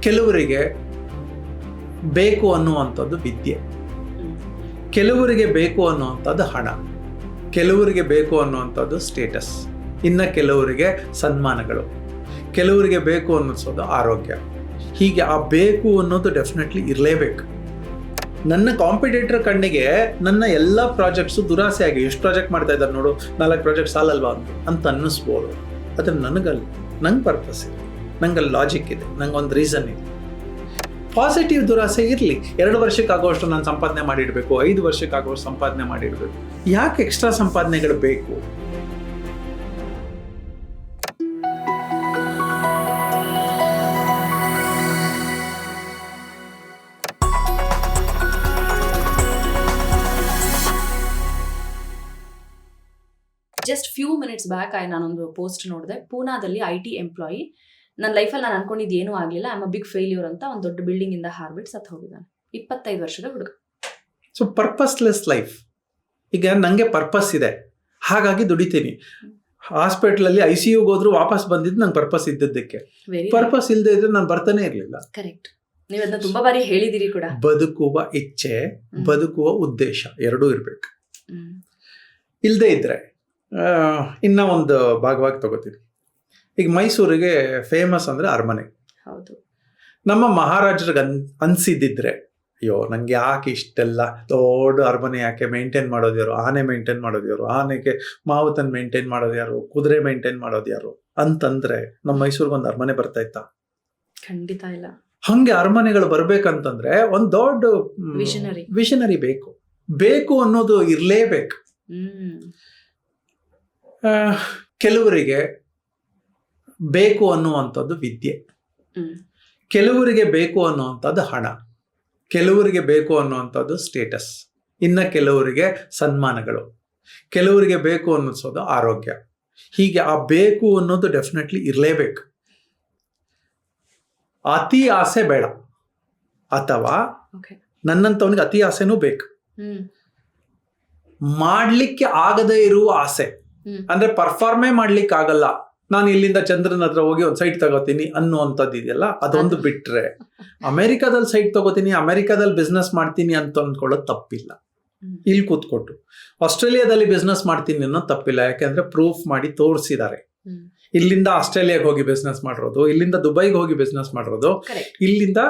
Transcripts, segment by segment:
ಕೆಲವರಿಗೆ ಬೇಕು ಅನ್ನುವಂಥದ್ದು ವಿದ್ಯೆ. ಕೆಲವರಿಗೆ ಬೇಕು ಅನ್ನುವಂಥದ್ದು ಹಣ. ಕೆಲವರಿಗೆ ಬೇಕು ಅನ್ನುವಂಥದ್ದು ಸ್ಟೇಟಸ್ ಇನ್ನು ಕೆಲವರಿಗೆ ಸನ್ಮಾನಗಳು. ಕೆಲವರಿಗೆ ಬೇಕು ಅನ್ನಿಸೋದು ಆರೋಗ್ಯ. ಹೀಗೆ ಆ ಬೇಕು ಅನ್ನೋದು ಡೆಫಿನೆಟ್ಲಿ ಇರಲೇಬೇಕು. ನನ್ನ ಕಾಂಪಿಟೇಟರ್ ಕಣ್ಣಿಗೆ ನನ್ನ ಎಲ್ಲ ಪ್ರಾಜೆಕ್ಟ್ಸು ದುರಾಸೆ ಆಗಿ ಎಷ್ಟು ಪ್ರಾಜೆಕ್ಟ್ ಮಾಡ್ತಾ ಇದ್ದಾರೆ ನೋಡು, ನಾಲ್ಕು ಪ್ರಾಜೆಕ್ಟ್ ಸಾಲಲ್ವಾ ಅಂತ ಅನ್ನಿಸ್ಬೋದು. ಆದರೆ ನನಗಲ್ಲ, ನಂಗೆ ಪರ್ಪಸ್ ಇದೆ ನಂಗಲ್ಲಿ ಲಾಜಿಕ್ ಇದೆ ನಂಗೆ ಒಂದು ರೀಸನ್ ಇದೆ. ಪಾಸಿಟಿವ್ ದುರಾಸೆ ಇರಲಿ. ಎರಡು ವರ್ಷಕ್ಕೆ ಆಗುವಷ್ಟು ನಾನು ಸಂಪಾದನೆ ಮಾಡಿಡಬೇಕು, ಐದು ವರ್ಷಕ್ಕೆ ಆಗುವಷ್ಟು ಸಂಪಾದನೆ ಮಾಡಿಡಬೇಕು. ಯಾಕೆ ಎಕ್ಸ್ಟ್ರಾ ಸಂಪಾದನೆಗಳು ಬೇಕು? ಜಸ್ಟ್ ಫ್ಯೂ ಮಿನಿಟ್ಸ್ ಬ್ಯಾಕ್ ಆಯ್ತು ನಾನೊಂದು ಪೋಸ್ಟ್ ನೋಡಿದೆ. ಪೂನಾದಲ್ಲಿ ಐ ಟಿ ಎಂಪ್ಲಾಯಿ ನನ್ನ ಲೈಫಲ್ಲಿ ನಾನು ಅನ್ಕೊಂಡಿದ್ದು ಏನೂ ಆಗಲಿಲ್ಲ. ಐ ಆಮ್ ಬಿಗ್ ಫೇಲ್ಯೂರ್ ಅಂತ ಒಂದು ದೊಡ್ಡ ಬಿಲ್ಡಿಂಗ್ ಇಂದ ಹಾರ್ಬಿಟ್ ಸತ್ತು ಹೋಗಿದ್ದಾನೆ. ಇಪ್ಪತ್ತೈದು ವರ್ಷದ ಹುಡುಗ. ಸೊ ಪರ್ಪಸ್ಲೆಸ್ ಲೈಫ್ ಈಗ ನನಗೆ ಪರ್ಪಸ್ ಇದೆ. ಹಾಗಾಗಿ ದುಡಿತೀನಿ. ಹಾಸ್ಪಿಟ್ಲಲ್ಲಿ ಐ ಸಿ ಯುಗೆ ಹೋದ್ರು ವಾಪಸ್ ಬಂದಿದ್ದು ನಂಗೆ ಪರ್ಪಸ್ ಇದ್ದದ್ದಕ್ಕೆ. ಪರ್ಪಸ್ ಇಲ್ಲದೆ ಇದ್ರೆ ನಾನು ಬರ್ತಾನೆ ಇರಲಿಲ್ಲ. ಕರೆಕ್ಟ್ ನೀವು ಅದನ್ನ ತುಂಬಾ ಬಾರಿ ಹೇಳಿದಿರಿ ಕೂಡ. ಬದುಕುವ ಇಚ್ಛೆ ಬದುಕುವ ಉದ್ದೇಶ ಎರಡೂ ಇರಬೇಕು. ಇಲ್ಲದೆ ಇದ್ರೆ ಇನ್ನ ಒಂದು ಭಾಗವಾಗಿ ತಗೋತೀನಿ. ಈಗ ಮೈಸೂರಿಗೆ ಫೇಮಸ್ ಅಂದ್ರೆ ಅರಮನೆ. ಹೌದು. ನಮ್ಮ ಮಹಾರಾಜರಿಗೆ ಅನ್ ಅನ್ಸಿದ್ದಿದ್ರೆ ಅಯ್ಯೋ ನಂಗೆ ಯಾಕೆ ಇಷ್ಟೆಲ್ಲ ದೊಡ್ಡ ಅರಮನೆ ಯಾಕೆ ಮೇಂಟೈನ್ ಮಾಡೋದು ಯಾರು? ಆನೆ ಮೇಂಟೈನ್ ಮಾಡೋದು ಯಾರು? ಆನೆಗೆ ಮಾವುತನ್ ಮೇಂಟೈನ್ ಮಾಡೋದು ಯಾರು? ಕುದುರೆ ಮೇಂಟೈನ್ ಮಾಡೋದು ಯಾರು? ಅಂತಂದ್ರೆ ನಮ್ಮ ಮೈಸೂರಿಗೆ ಒಂದು ಅರಮನೆ ಬರ್ತಾ ಇತ್ತ? ಖಂಡಿತ ಇಲ್ಲ. ಹಂಗೆ ಅರಮನೆಗಳು ಬರ್ಬೇಕಂತಂದ್ರೆ ಒಂದ್ ದೊಡ್ಡ ವಿಷನರಿ ವಿಷನರಿ ಬೇಕು. ಬೇಕು ಅನ್ನೋದು ಇರಲೇಬೇಕು. ಕೆಲವರಿಗೆ ಬೇಕು ಅನ್ನುವಂಥದ್ದು ವಿದ್ಯೆ. ಕೆಲವರಿಗೆ ಬೇಕು ಅನ್ನುವಂಥದ್ದು ಹಣ. ಕೆಲವರಿಗೆ ಬೇಕು ಅನ್ನುವಂಥದ್ದು ಸ್ಟೇಟಸ್ ಇನ್ನು ಕೆಲವರಿಗೆ ಸನ್ಮಾನಗಳು. ಕೆಲವರಿಗೆ ಬೇಕು ಅನ್ನಿಸೋದು ಆರೋಗ್ಯ. ಹೀಗೆ ಆ ಬೇಕು ಅನ್ನೋದು ಡೆಫಿನೆಟ್ಲಿ ಇರಲೇಬೇಕು. ಅತಿ ಆಸೆ ಬೇಡ. ಅಥವಾ ನನ್ನಂಥವನಿಗೆ ಅತಿ ಆಸೆನೂ ಬೇಕು. ಮಾಡ್ಲಿಕ್ಕೆ ಆಗದೇ ಇರುವ ಆಸೆ. ಅಂದ್ರೆ ಪರ್ಫಾರ್ಮೇ ಮಾಡ್ಲಿಕ್ಕೆ ಆಗಲ್ಲ ನಾನು ಇಲ್ಲಿಂದ ಚಂದ್ರನ ಹತ್ರ ಹೋಗಿ ಒಂದು ಸೈಟ್ ತಗೋತೀನಿ ಅನ್ನುವಂಥದ್ದು ಇದೆಯಲ್ಲ ಅದೊಂದು ಬಿಟ್ಟರೆ ಬಿಟ್ರೆ. ಅಮೆರಿಕಾದಲ್ಲಿ ಸೈಟ್ ತಗೋತೀನಿ ಅಮೆರಿಕಾದಲ್ಲಿ ಬಿಸ್ನೆಸ್ ಮಾಡ್ತೀನಿ ಅಂತ ಅಂದ್ಕೊಳ್ಳೋದು ತಪ್ಪಿಲ್ಲ. ಇಲ್ಲಿ ಕೂತ್ಕೊಟ್ಟು. ಆಸ್ಟ್ರೇಲಿಯಾದಲ್ಲಿ ಬಿಸ್ನೆಸ್ ಮಾಡ್ತೀನಿ ಅನ್ನೋ ತಪ್ಪಿಲ್ಲ ಯಾಕೆಂದ್ರೆ ಪ್ರೂಫ್ ಮಾಡಿ ತೋರಿಸಿದ್ದಾರೆ. ಇಲ್ಲಿಂದ ಆಸ್ಟ್ರೇಲಿಯಾಗೆ ಹೋಗಿ ಬಿಸ್ನೆಸ್ ಮಾಡಿರೋದು ಇಲ್ಲಿಂದ ದುಬೈಗೆ ಹೋಗಿ ಬಿಸ್ನೆಸ್ ಮಾಡಿರೋದು ಇಲ್ಲಿಂದ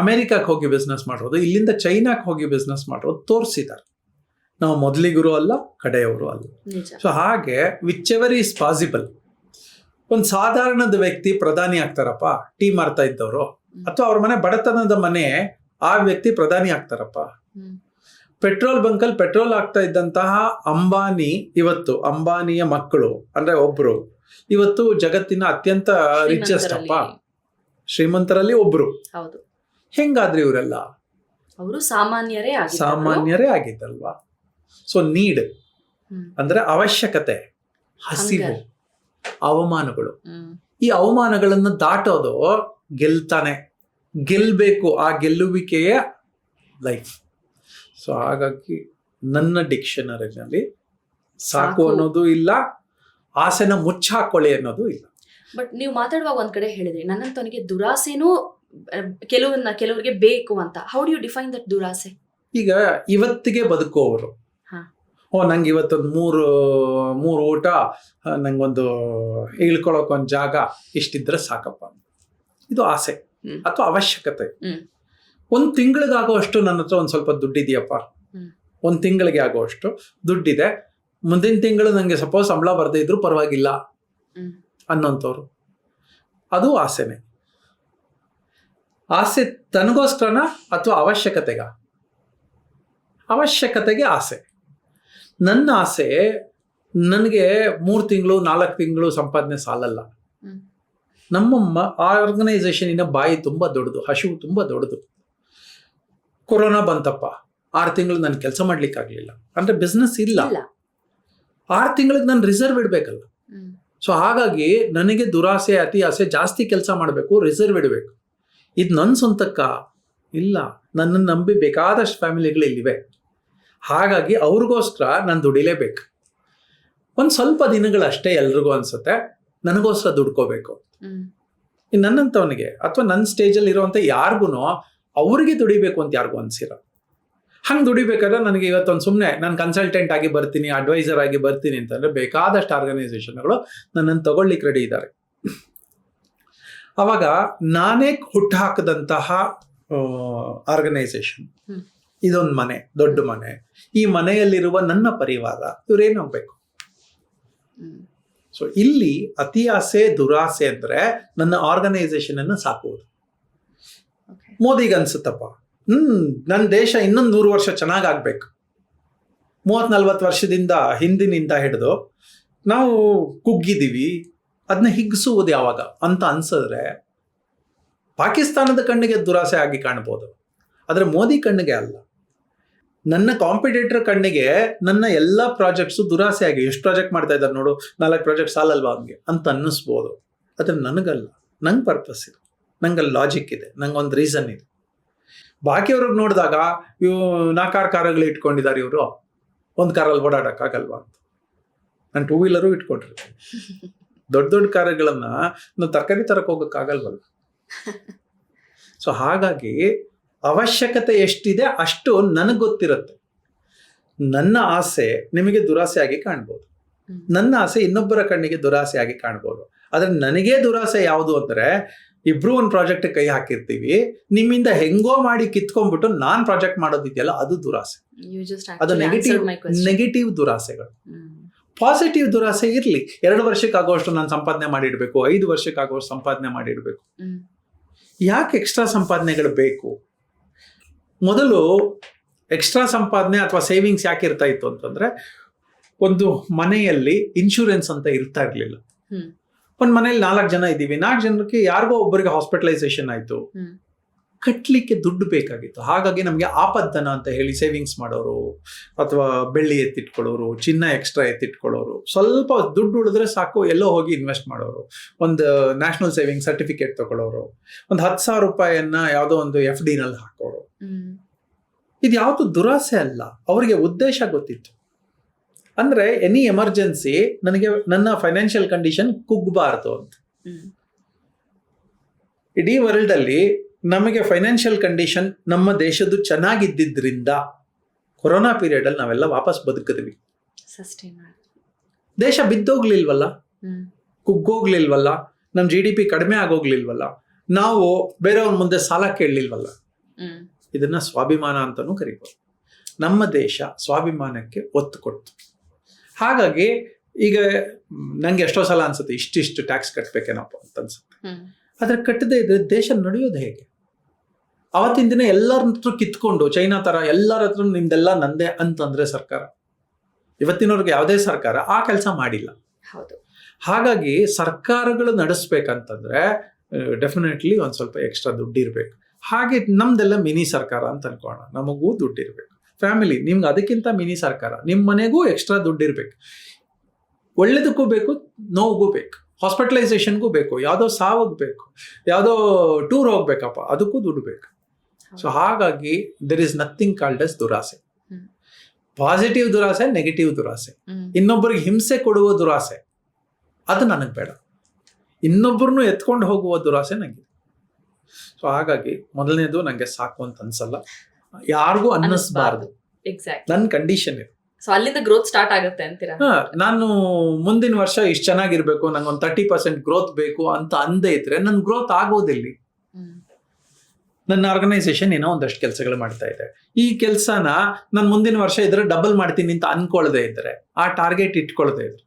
ಅಮೆರಿಕಕ್ಕೆ ಹೋಗಿ ಬಿಸ್ನೆಸ್ ಮಾಡಿರೋದು ಇಲ್ಲಿಂದ ಚೈನಾಕ್ಕೆ ಹೋಗಿ ಬಿಸ್ನೆಸ್ ಮಾಡಿರೋದು ತೋರಿಸಿದ್ದಾರೆ. ನಾವು ಮೊದಲಿಗರು ಅಲ್ಲ ಕಡೆಯವರು ಅಲ್ಲ. ಸೊ ಹಾಗೆ ವಿಚ್ ಎವರ್ ಈಸ್ ಪಾಸಿಬಲ್ ಒಂದು ಸಾಧಾರಣದ ವ್ಯಕ್ತಿ ಪ್ರಧಾನಿ ಆಗ್ತಾರಪ್ಪ ಟೀ ಮಾರ್ತಾ ಇದ್ದವರು ಅಥವಾ ಅವ್ರ ಮನೆ ಬಡತನದ ಮನೆ ಆ ವ್ಯಕ್ತಿ ಪ್ರಧಾನಿ ಆಗ್ತಾರಪ್ಪ. ಪೆಟ್ರೋಲ್ ಬಂಕಲ್ಲಿ ಪೆಟ್ರೋಲ್ ಆಗ್ತಾ ಇದ್ದಂತಹ ಅಂಬಾನಿ ಇವತ್ತು ಅಂಬಾನಿಯ ಮಕ್ಕಳು ಅಂದ್ರೆ ಒಬ್ರು ಇವತ್ತು ಜಗತ್ತಿನ ಅತ್ಯಂತ ರಿಚೆಸ್ಟ್ ಅಪ್ಪ. ಶ್ರೀಮಂತರಲ್ಲಿ. ಒಬ್ರು. ಹೆಂಗಾದ್ರೆ ಇವರೆಲ್ಲ? ಅವರು ಸಾಮಾನ್ಯರೇ. ಸಾಮಾನ್ಯರೇ ಆಗಿದ್ದಲ್ವಾ? ಸೊ ನೀಡ್ ಅಂದ್ರೆ ಅವಶ್ಯಕತೆ ಹಸಿವು ಅವಮಾನಗಳು. ಈ ಅವಮಾನಗಳನ್ನು ದಾಟೋದು ಗೆಲ್ತಾನೆ. ಗೆಲ್ಲಬೇಕು ಆ ಗೆಲ್ಲುವಿಕೆಯ ಲೈಫ್ ಸೊ ಹಾಗಾಗಿ ನನ್ನ ಡಿಕ್ಷನರಿನಲ್ಲಿ ಸಾಕು. ಅನ್ನೋದು ಇಲ್ಲ ಆಸೆನ ಮುಚ್ಚಾಕೊಳ್ಳಿ ಅನ್ನೋದು ಇಲ್ಲ. ಬಟ್ ನೀವು ಮಾತಾಡುವಾಗ ಒಂದ್ ಕಡೆ ಹೇಳಿದ್ರಿ ನನ್ನಂತವನಿಗೆ ದುರಾಸೆನೂ ಕೆಲವನ್ನ ಕೆಲವರಿಗೆ ಬೇಕು ಅಂತ. How do you define that ದುರಾಸೆ? ಈಗ ಇವತ್ತಿಗೆ ಬದುಕುವವರು. ಓ ನಂಗೆ ಇವತ್ತೊಂದು ಮೂರು ಮೂರು ಊಟ ನಂಗೊಂದು ಇಳ್ಕೊಳಕ್ ಒಂದು ಜಾಗ ಇಷ್ಟಿದ್ರೆ ಸಾಕಪ್ಪ ಇದು ಆಸೆ ಅಥವಾ ಅವಶ್ಯಕತೆ. ಒಂದು ಒಂದು ತಿಂಗಳಿಗಾಗುವಷ್ಟು ನನ್ನ ಹತ್ರ ಒಂದು ಸ್ವಲ್ಪ ದುಡ್ಡಿದೆಯಪ್ಪ. ಒಂದು ತಿಂಗಳಿಗೆ ಆಗುವಷ್ಟು ದುಡ್ಡಿದೆ. ಮುಂದಿನ ತಿಂಗಳು ನನಗೆ ಸಪೋಸ್ ಸಂಬಳ ಬರದೇ ಇದ್ರು ಪರವಾಗಿಲ್ಲ. ಅನ್ನೋಂಥವ್ರು. ಅದು ಆಸೆನೆ. ಆಸೆ ತನಗೋಸ್ಕರನ ಅಥವಾ ಅವಶ್ಯಕತೆಗ? ಅವಶ್ಯಕತೆಗೆ ಆಸೆ. ನನ್ನ ಆಸೆ ನನಗೆ ಮೂರು ತಿಂಗಳು ನಾಲ್ಕು ತಿಂಗಳು ಸಂಪಾದನೆ ಸಾಲಲ್ಲ. ನಮ್ಮ ಆರ್ಗನೈಸೇಷನಿನ ಬಾಯಿ ತುಂಬ ದೊಡ್ಡದು ಹಸಿವು ತುಂಬ ದೊಡ್ಡದು. ಕೊರೋನಾ ಬಂತಪ್ಪ ಆರು ತಿಂಗಳು ನಾನು ಕೆಲಸ ಮಾಡಲಿಕ್ಕಾಗಲಿಲ್ಲ. ಅಂದರೆ ಬಿಸ್ನೆಸ್ ಇಲ್ಲ. ಆರು ತಿಂಗಳಿಗೆ ನಾನು ರಿಸರ್ವ್ ಇಡಬೇಕಲ್ಲ. ಸೊ ಹಾಗಾಗಿ ನನಗೆ ದುರಾಸೆ ಅತಿ ಆಸೆ ಜಾಸ್ತಿ ಕೆಲಸ ಮಾಡಬೇಕು ರಿಸರ್ವ್ ಇಡಬೇಕು. ಇದು ನನ್ನ ಸ್ವಂತಕ್ಕ? ಇಲ್ಲ. ನನ್ನನ್ನು ನಂಬಿ ಬೇಕಾದಷ್ಟು ಫ್ಯಾಮಿಲಿಗಳು ಇಲ್ಲಿವೆ. ಹಾಗಾಗಿ ಅವ್ರಿಗೋಸ್ಕರ ನಾನು ದುಡಿಲೇಬೇಕು. ಒಂದು ಸ್ವಲ್ಪ ದಿನಗಳಷ್ಟೇ ಎಲ್ರಿಗೂ ಅನ್ಸುತ್ತೆ ನನಗೋಸ್ಕರ ದುಡ್ಕೋಬೇಕು. ನನ್ನಂಥವನಿಗೆ ಅಥವಾ ನನ್ನ ಸ್ಟೇಜಲ್ಲಿ ಇರುವಂಥ ಯಾರಿಗೂ ಅವ್ರಿಗೆ ದುಡಿಬೇಕು ಅಂತ ಯಾರಿಗೂ ಅನ್ಸಿರ ಹಂಗೆ ದುಡಿಬೇಕಾದ್ರೆ ನನಗೆ ಇವತ್ತೊಂದು ಸುಮ್ಮನೆ ನಾನು ಕನ್ಸಲ್ಟೆಂಟ್ ಆಗಿ ಬರ್ತೀನಿ ಅಡ್ವೈಸರ್ ಆಗಿ ಬರ್ತೀನಿ ಅಂತಂದ್ರೆ ಬೇಕಾದಷ್ಟು ಆರ್ಗನೈಸೇಷನ್ಗಳು ನನ್ನನ್ನು ತಗೊಳ್ಳಿಕ್ಕೆ ರೆಡಿ ಇದ್ದಾರೆ. ಅವಾಗ ನಾನೇ ಹುಟ್ಟು ಹಾಕಿದಂತಹ ಆರ್ಗನೈಸೇಷನ್. ಇದೊಂದು ಮನೆ ದೊಡ್ಡ ಮನೆ. ಈ ಮನೆಯಲ್ಲಿರುವ ನನ್ನ ಪರಿವಾರ ಇವರೇನು ಹೋಗ್ಬೇಕು ಸೊ ಇಲ್ಲಿ ಅತಿ ಆಸೆ ದುರಾಸೆ ಅಂದ್ರೆ ನನ್ನ ಆರ್ಗನೈಸೇಷನ್ ಅನ್ನು ಸಾಕುವುದು. ಮೋದಿಗೆ ಅನ್ಸುತ್ತಪ್ಪ ಹ್ಮ್ ನನ್ನ ದೇಶ ಇನ್ನೊಂದು ನೂರು ವರ್ಷ ಚೆನ್ನಾಗಾಗ್ಬೇಕು. ಮೂವತ್ ನಲ್ವತ್ತು ವರ್ಷದಿಂದ ಹಿಂದಿನಿಂದ ಹಿಡಿದು ನಾವು ಕುಗ್ಗಿದ್ದೀವಿ ಅದನ್ನ ಹಿಗ್ಗಿಸುವುದು ಯಾವಾಗ ಅಂತ ಅನ್ಸಿದ್ರೆ ಪಾಕಿಸ್ತಾನದ ಕಣ್ಣಿಗೆ ದುರಾಸೆ ಆಗಿ ಕಾಣ್ಬೋದು. ಆದರೆ ಮೋದಿ ಕಣ್ಣಿಗೆ ಅಲ್ಲ. ನನ್ನ ಕಾಂಪಿಟೇಟರ್ ಕಣ್ಣಿಗೆ ನನ್ನ ಎಲ್ಲ ಪ್ರಾಜೆಕ್ಟ್ಸು ದುರಾಸೆ ಆಗಿ ಎಷ್ಟು ಪ್ರಾಜೆಕ್ಟ್ ಮಾಡ್ತಾ ಇದ್ದಾರೆ ನೋಡು ನಾಲ್ಕು ಪ್ರಾಜೆಕ್ಟ್ ಸಾಲಲ್ವಾ ಅವ್ನಿಗೆ ಅಂತ ಅನ್ನಿಸ್ಬೋದು. ಆದರೆ ನನಗಲ್ಲ ನಂಗೆ ಪರ್ಪಸ್ ಇದೆ. ನಂಗೆ ಲಾಜಿಕ್ ಇದೆ ನಂಗೆ ಒಂದು ರೀಸನ್ ಇದೆ. ಬಾಕಿಯವ್ರಿಗೆ ನೋಡಿದಾಗ ಇವು ನಾಲ್ಕಾರು ಕಾರುಗಳು ಇಟ್ಕೊಂಡಿದ್ದಾರೆ ಇವರು. ಒಂದು ಕಾರಲ್ಲಿ ಓಡಾಡೋಕ್ಕಾಗಲ್ವಾ ಅಂತ. ನಾನು ಟೂ ವೀಲರು ಇಟ್ಕೊಂಡಿರ್ತೀನಿ ದೊಡ್ಡ ದೊಡ್ಡ ಕಾರ್ಗಳನ್ನು ನಾವು ತರಕಾರಿ ತರಕ್ಕೆ ಹೋಗೋಕ್ಕಾಗಲ್ವಲ್ಲ. ಸೊ ಹಾಗಾಗಿ ಅವಶ್ಯಕತೆ ಎಷ್ಟಿದೆ ಅಷ್ಟು ನನಗೆ ಗೊತ್ತಿರುತ್ತೆ. ನನ್ನ ಆಸೆ ನಿಮಗೆ ದುರಾಸೆಯಾಗಿ ಆಗಿ ಕಾಣ್ಬೋದು. ನನ್ನ ಆಸೆ ಇನ್ನೊಬ್ಬರ ಕಣ್ಣಿಗೆ ದುರಾಸೆಯಾಗಿ ಆಗಿ ಕಾಣ್ಬೋದು. ಆದರೆ ನನಗೆ ದುರಾಸೆ ಯಾವುದು ಅಂದರೆ ಇಬ್ರು ಒಂದು ಪ್ರಾಜೆಕ್ಟ್ ಕೈ ಹಾಕಿರ್ತೀವಿ ನಿಮ್ಮಿಂದ ಹೆಂಗೋ ಮಾಡಿ ಕಿತ್ಕೊಂಡ್ಬಿಟ್ಟು ನಾನ್ ಪ್ರಾಜೆಕ್ಟ್ ಮಾಡೋದಿದೆಯಲ್ಲ ಅದು ದುರಾಸೆ. ಅದು ನೆಗೆಟಿವ್ ನೆಗೆಟಿವ್ ದುರಾಸೆಗಳು. ಪಾಸಿಟಿವ್ ದುರಾಸೆ ಇರ್ಲಿ. ಎರಡು ವರ್ಷಕ್ಕಾಗುವಷ್ಟು ನಾನು ಸಂಪಾದನೆ ಮಾಡಿಡಬೇಕು ಐದು ವರ್ಷಕ್ಕಾಗುವಷ್ಟು ಸಂಪಾದನೆ ಮಾಡಿಡ್ಬೇಕು. ಯಾಕೆ ಎಕ್ಸ್ಟ್ರಾ ಸಂಪಾದನೆಗಳು ಬೇಕು? ಮೊದಲು ಎಕ್ಸ್ಟ್ರಾ ಸಂಪಾದನೆ ಅಥವಾ ಸೇವಿಂಗ್ಸ್ ಯಾಕೆ ಇರ್ತಾ ಇತ್ತು ಅಂತಂದ್ರೆ ಒಂದು ಮನೆಯಲ್ಲಿ ಇನ್ಶೂರೆನ್ಸ್ ಅಂತ ಇರ್ತಾ ಇರ್ಲಿಲ್ಲ. ಒಂದು ಮನೇಲಿ ನಾಲ್ಕು ಜನ ಇದ್ದೀವಿ. ನಾಲ್ಕು ಜನಕ್ಕೆ ಯಾರಿಗೋ ಒಬ್ಬರಿಗೆ ಹಾಸ್ಪಿಟಲೈಸೇಷನ್ ಆಯ್ತು. ಹ್ಮ್. ಕಟ್ಲಿಕ್ಕೆ ದುಡ್ಡು ಬೇಕಾಗಿತ್ತು ಹಾಗಾಗಿ ನಮಗೆ ಆಪದ್ದನ ಅಂತ ಹೇಳಿ ಸೇವಿಂಗ್ಸ್ ಮಾಡೋರು ಅಥವಾ ಬೆಳ್ಳಿ ಎತ್ತಿಟ್ಕೊಳ್ಳೋರು ಚಿನ್ನ ಎಕ್ಸ್ಟ್ರಾ ಎತ್ತಿಟ್ಕೊಳ್ಳೋರು ಸ್ವಲ್ಪ ದುಡ್ಡು ಉಳಿದ್ರೆ ಸಾಕು ಎಲ್ಲೋ ಹೋಗಿ ಇನ್ವೆಸ್ಟ್ ಮಾಡೋರು ಒಂದು ನ್ಯಾಷನಲ್ ಸೇವಿಂಗ್ ಸರ್ಟಿಫಿಕೇಟ್ ತಗೊಳ್ಳೋರು ಒಂದು ಹತ್ತು ಸಾವಿರ ರೂಪಾಯಿಯನ್ನ ಯಾವುದೋ ಒಂದು ಎಫ್ ಡಿನಲ್ಲಿ ಹಾಕೋರು. ಇದು ಯಾವುದು ದುರಾಸೆ ಅಲ್ಲ ಅವರಿಗೆ ಉದ್ದೇಶ ಗೊತ್ತಿತ್ತು ಅಂದ್ರೆ ಎನಿ ಎಮರ್ಜೆನ್ಸಿ ನನಗೆ ನನ್ನ ಫೈನಾನ್ಷಿಯಲ್ ಕಂಡೀಷನ್ ಕುಗ್ಬಾರ್ದು ಅಂತ. ಇಡೀ ವರ್ಲ್ಡ್ ಅಲ್ಲಿ ನಮಗೆ ಫೈನಾನ್ಷಿಯಲ್ ಕಂಡೀಷನ್ ನಮ್ಮ ದೇಶದ್ದು ಚೆನ್ನಾಗಿದ್ದಿದ್ರಿಂದ ಕೊರೋನಾ ಪೀರಿಯಡ್ ಅಲ್ಲಿ ನಾವೆಲ್ಲ ವಾಪಸ್ ಬದುಕಿದ್ವಿ. ದೇಶ ಬಿದ್ದೋಗ್ಲಿಲ್ವಲ್ಲ. ಕುಗ್ಗೋಗ್ಲಿಲ್ವಲ್ಲ ನಮ್ಮ ಜಿ ಡಿ ಪಿ ಕಡಿಮೆ ಆಗೋಗ್ಲಿಲ್ವಲ್ಲ ನಾವು ಬೇರೆಯವ್ರ ಮುಂದೆ ಸಾಲ ಕೇಳಲಿಲ್ವಲ್ಲ. ಇದನ್ನ ಸ್ವಾಭಿಮಾನ ಅಂತಾನೂ ಕರಿಬೋದು ನಮ್ಮ ದೇಶ ಸ್ವಾಭಿಮಾನಕ್ಕೆ ಒತ್ತು ಕೊಡ್ತು ಹಾಗಾಗಿ ಈಗ ನಂಗೆ ಎಷ್ಟೋ ಸಲ ಅನ್ಸುತ್ತೆ ಇಷ್ಟಿಷ್ಟು ಟ್ಯಾಕ್ಸ್ ಕಟ್ಬೇಕೇನಪ್ಪ ಅಂತ ಅನ್ಸುತ್ತೆ. ಆದ್ರೆ ಕಟ್ಟದೇ ಇದ್ದರೆ ದೇಶ ನಡೆಯೋದು ಹೇಗೆ? ಅವತ್ತಿನ ದಿನ ಎಲ್ಲರ ಹತ್ರ ಕಿತ್ಕೊಂಡು ಚೈನಾ ತರ ಎಲ್ಲರ ಹತ್ರ ನಿಮ್ದೆಲ್ಲ ನಂದೇ ಅಂತಂದ್ರೆ ಸರ್ಕಾರ. ಇವತ್ತಿನವ್ರಿಗೆ ಯಾವುದೇ ಸರ್ಕಾರ ಆ ಕೆಲಸ ಮಾಡಿಲ್ಲ. ಹೌದು. ಹಾಗಾಗಿ ಸರ್ಕಾರಗಳು ನಡೆಸ್ಬೇಕಂತಂದ್ರೆ ಡೆಫಿನೆಟ್ಲಿ ಒಂದು ಸ್ವಲ್ಪ ಎಕ್ಸ್ಟ್ರಾ ದುಡ್ಡು ಇರಬೇಕು. ಹಾಗೆ ನಮ್ದೆಲ್ಲ ಮಿನಿ ಸರ್ಕಾರ ಅಂತ ಅನ್ಕೋಣ. ನಮಗೂ ದುಡ್ಡು ಇರಬೇಕು. ಫ್ಯಾಮಿಲಿ ನಿಮ್ಗೆ ಅದಕ್ಕಿಂತ ಮಿನಿ ಸರ್ಕಾರ. ನಿಮ್ಮ ಮನೆಗೂ ಎಕ್ಸ್ಟ್ರಾ ದುಡ್ಡು ಇರಬೇಕು. ಒಳ್ಳೇದಕ್ಕೂ ಬೇಕು ನೋವಿಗೂ ಬೇಕು. ಹಾಸ್ಪಿಟಲೈಸೇಷನ್ಗೂ ಬೇಕು ಯಾವುದೋ ಸಾವಿಗೆ ಬೇಕು ಯಾವುದೋ ಟೂರ್ ಹೋಗ್ಬೇಕಪ್ಪ ಅದಕ್ಕೂ ದುಡ್ಡು ಬೇಕು. ಸೊ ಹಾಗಾಗಿ there is nothing called as ದುರಾಸೆ. ಪಾಸಿಟಿವ್ ದುರಾಸೆ ನೆಗೆಟಿವ್ ದುರಾಸೆ. ಇನ್ನೊಬ್ಬರಿಗೆ ಹಿಂಸೆ ಕೊಡುವ ದುರಾಸೆ ಅದು ನನಗೆ ಬೇಡ. ಇನ್ನೊಬ್ಬರನ್ನು ಎತ್ಕೊಂಡು ಹೋಗುವ ದುರಾಸೆ ನನಗೆ ಸೊ ಹಾಗಾಗಿ ಮೊದಲನೇದು ನನಗೆ ಸಾಕು ಅಂತ ಅನ್ಸಲ್ಲ. ಯಾರಿಗೂ ಅನ್ನಿಸ್ಬಾರ್ದು. ಎಕ್ಸಾಕ್ಟ್ ನನ್ನ ಕಂಡೀಷನ್ ಇದೆ. ಸೊ ಅಲ್ಲಿಂದ ಗ್ರೋತ್ ಸ್ಟಾರ್ಟ್ ಆಗುತ್ತೆ ಅಂತೀರಾ? ಹಾ, ನಾನು ಮುಂದಿನ ವರ್ಷ ಇಷ್ಟು ಚೆನ್ನಾಗಿರ್ಬೇಕು ನಂಗೆ ಒಂದು ತರ್ಟಿ ಪರ್ಸೆಂಟ್ ಗ್ರೋತ್ ಬೇಕು ಅಂತ ಅಂದೇ ಇದ್ರೆ ನನ್ ಗ್ರೋತ್ ಆಗೋದಿಲ್ಲ. ಹ್ಮ್. ನನ್ನ ಆರ್ಗನೈಸೇಷನ್ ಏನೋ ಒಂದಷ್ಟು ಕೆಲಸಗಳು ಮಾಡ್ತಾ ಇದೆ. ಈ ಕೆಲಸನ ನಾನು ಮುಂದಿನ ವರ್ಷ ಇದ್ರೆ ಡಬಲ್ ಮಾಡ್ತೀನಿ ಅಂತ ಅನ್ಕೊಳ್ಳದೆ ಇದ್ರೆ ಆ ಟಾರ್ಗೆಟ್ ಇಟ್ಕೊಳ್ದೆ ಇದ್ರೆ.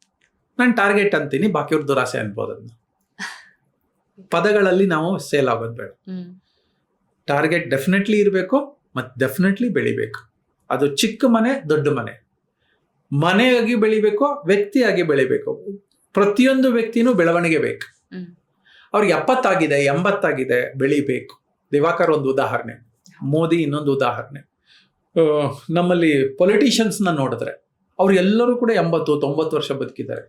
ನಾನು ಟಾರ್ಗೆಟ್ ಅಂತೀನಿ ಬಾಕಿಯವ್ರ ದುರಾಸೆ ಅನ್ಬೋದು ಅದನ್ನ ಪದಗಳಲ್ಲಿ ನಾವು ಸೇಲ್ ಆಗೋದು ಬೇಡ. ಹ್ಮ್. ಟಾರ್ಗೆಟ್ ಡೆಫಿನೆಟ್ಲಿ ಇರಬೇಕು ಮತ್ತು ಡೆಫಿನೆಟ್ಲಿ ಬೆಳಿಬೇಕು. ಅದು ಚಿಕ್ಕ ಮನೆ ದೊಡ್ಡ ಮನೆ. ಮನೆಯಾಗಿ ಬೆಳಿಬೇಕು ವ್ಯಕ್ತಿಯಾಗಿ ಬೆಳಿಬೇಕು ಪ್ರತಿಯೊಂದು ವ್ಯಕ್ತಿನೂ ಬೆಳವಣಿಗೆ ಬೇಕು. ಅವ್ರಿಗೆ ಎಪ್ಪತ್ತಾಗಿದೆ ಎಂಬತ್ತಾಗಿದೆ ಬೆಳಿಬೇಕು. ದಿವಾಕರ್ ಒಂದು ಉದಾಹರಣೆ. ಮೋದಿ ಇನ್ನೊಂದು ಉದಾಹರಣೆ. ನಮ್ಮಲ್ಲಿ ಪೊಲಿಟಿಷಿಯನ್ಸ್ನ ನೋಡಿದ್ರೆ ಅವ್ರು ಎಲ್ಲರೂ ಕೂಡ ಎಂಬತ್ತು ತೊಂಬತ್ತು ವರ್ಷ ಬದುಕಿದ್ದಾರೆ.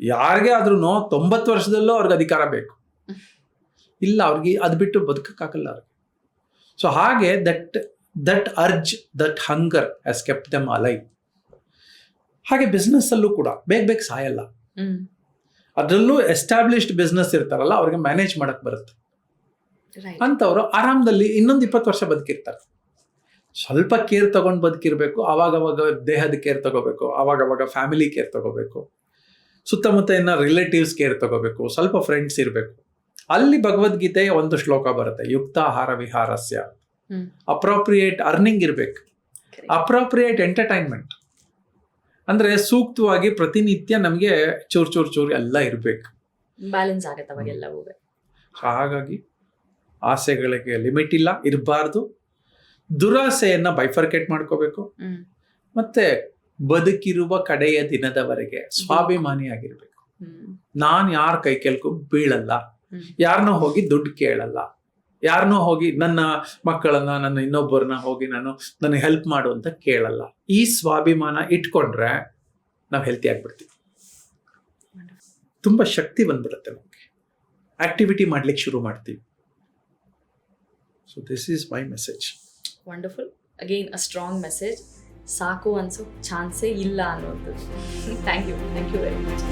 ಯಾರಿಗೆ ಆದ್ರೂ ತೊಂಬತ್ತು ವರ್ಷದಲ್ಲೂ ಅವ್ರಿಗೆ ಅಧಿಕಾರ ಬೇಕು. ಇಲ್ಲ ಅವ್ರಿಗೆ ಅದು ಬಿಟ್ಟು ಬದುಕಕ್ಕಾಗಲ್ಲ ಅವ್ರಿಗೆ. ಸೊ ಹಾಗೆ that that urge that hunger has kept them alive ಹಾಗೆ ಬಿಸ್ನೆಸ್ಸಲ್ಲೂ ಕೂಡ ಬೇಗ ಬೇಗ ಸಾಯಲ್ಲ. ಅದರಲ್ಲೂ ಎಸ್ಟಾಬ್ಲಿಷ್ಡ್ ಬಿಸ್ನೆಸ್ ಇರ್ತಾರಲ್ಲ ಅವ್ರಿಗೆ ಮ್ಯಾನೇಜ್ ಮಾಡಕ್ ಬರುತ್ತೆ. ರೈಟ್ ಅಂಥವ್ರು ಆರಾಮದಲ್ಲಿ ಇನ್ನೊಂದು ಇಪ್ಪತ್ತು ವರ್ಷ ಬದುಕಿರ್ತಾರೆ. ಸ್ವಲ್ಪ ಕೇರ್ ತಗೊಂಡು ಬದುಕಿರ್ಬೇಕು ಅವಾಗವಾಗ ದೇಹದ ಕೇರ್ ತಗೋಬೇಕು ಅವಾಗವಾಗ ಫ್ಯಾಮಿಲಿ ಕೇರ್ ತಗೋಬೇಕು. ಸುತ್ತಮುತ್ತ ಇನ್ನ ರಿಲೇಟಿವ್ಸ್ ಕೇರ್ ತಗೋಬೇಕು ಸ್ವಲ್ಪ ಫ್ರೆಂಡ್ಸ್ ಇರಬೇಕು. ಅಲ್ಲಿ ಭಗವದ್ಗೀತೆ ಒಂದು ಶ್ಲೋಕ ಬರುತ್ತೆ ಯುಕ್ತ ಆಹಾರ ವಿಹಾರಸ್ಯ. ಅಪ್ರೋಪ್ರಿಯೇಟ್ ಅರ್ನಿಂಗ್ ಇರಬೇಕು. ಅಪ್ರೋಪ್ರಿಯೇಟ್ ಎಂಟರ್ಟೈನ್ಮೆಂಟ್ ಅಂದ್ರೆ ಸೂಕ್ತವಾಗಿ ಪ್ರತಿನಿತ್ಯ ನಮಗೆ ಚೂರ್ ಚೂರ್ ಚೂರ್ ಎಲ್ಲ ಇರಬೇಕು. ಬ್ಯಾಲೆನ್ಸ್ ಆಗತ್ತೆ ಹಾಗಾಗಿ ಆಸೆಗಳಿಗೆ ಲಿಮಿಟ್ ಇಲ್ಲ ಇರಬಾರ್ದು. ದುರಾಸೆಯನ್ನ ಬೈಫರ್ಕೇಟ್ ಮಾಡ್ಕೋಬೇಕು. ಮತ್ತೆ ಬದುಕಿರುವ ಕಡೆಯ ದಿನದವರೆಗೆ ಸ್ವಾಭಿಮಾನಿಯಾಗಿರ್ಬೇಕು ನಾನು ಯಾರ ಕೈ ಕೆಲ್ಕು ಬೀಳಲ್ಲ. ಯಾರನ್ನೋ ಹೋಗಿ ದುಡ್ಡು ಕೇಳಲ್ಲ. ಯಾರನ್ನೋ ಹೋಗಿ ನನ್ನ ಮಕ್ಕಳನ್ನ, ನನ್ನ ಇನ್ನೊಬ್ಬರನ್ನ ಹೋಗಿ ನಾನು ನನಗೆ ಹೆಲ್ಪ್ ಮಾಡು ಅಂತ ಕೇಳಲ್ಲ. ಈ ಸ್ವಾಭಿಮಾನ ಇಟ್ಕೊಂಡ್ರೆ ನಾವು ಹೆಲ್ತಿ ಆಗ್ಬಿಡ್ತೀವಿ. ತುಂಬ ಶಕ್ತಿ ಬಂದ್ಬಿಡುತ್ತೆ ನಮಗೆ. ಆಕ್ಟಿವಿಟಿ ಮಾಡ್ಲಿಕ್ಕೆ ಶುರು ಮಾಡ್ತೀವಿ. So this is my message wonderful again a strong message ಸಾಕು ಅನ್ಸೋ ಚಾನ್ಸೇ ಇಲ್ಲ ಅನ್ನೋದು. Thank you thank you very much